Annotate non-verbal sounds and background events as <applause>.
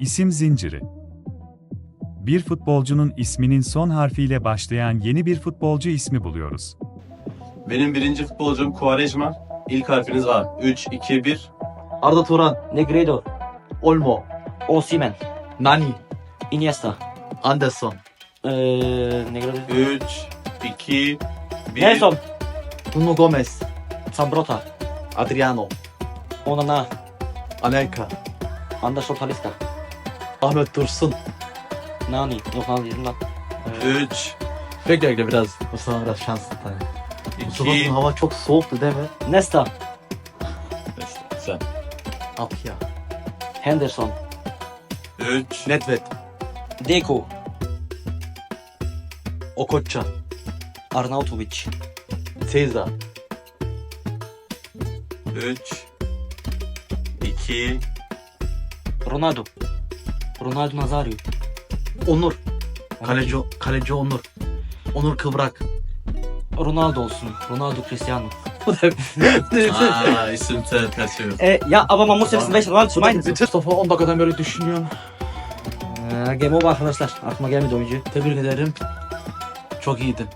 İsim zinciri. Bir futbolcunun isminin son harfiyle başlayan yeni bir futbolcu ismi buluyoruz. Benim birinci futbolcum Quaresma. İlk harfiniz A. 3, 2, 1. Arda Turan, Negredo, Olmo, Osimhen, Nani, Iniesta, Anderson, eee Negredo, 3, 2, 1. Nelson, Nuno Gomez, Sambrota, Adriano, Onana, Anelka, Anderson Talisca, Ahmet Dursun. Nani, yok Nani dedim lan. 3, Bekle bekle biraz. Mustafa biraz şanslı tane. Mustafa'nın 2, hava çok soğuktu değil mi? Nesta, Sen. Apya. Henderson, 3, Nedved, Deco, Okocha, Arnautovic, Seiza, 3, 2, Ronaldo, Ronaldo Nazario, Onur. Kaleci, kaleci Onur. Onur Kıvrak. Ronaldo olsun. Ronaldo Cristiano. <laughs> Aa, isim te- ters yok. E, ja, aber man muss jetzt welchen Ronaldo meinen. Mustafa 10 dakikadan beri düşünüyorum. Ee, Game over arkadaşlar. Aklıma gelmedi oyuncu. Tebrik ederim. Çok iyiydin.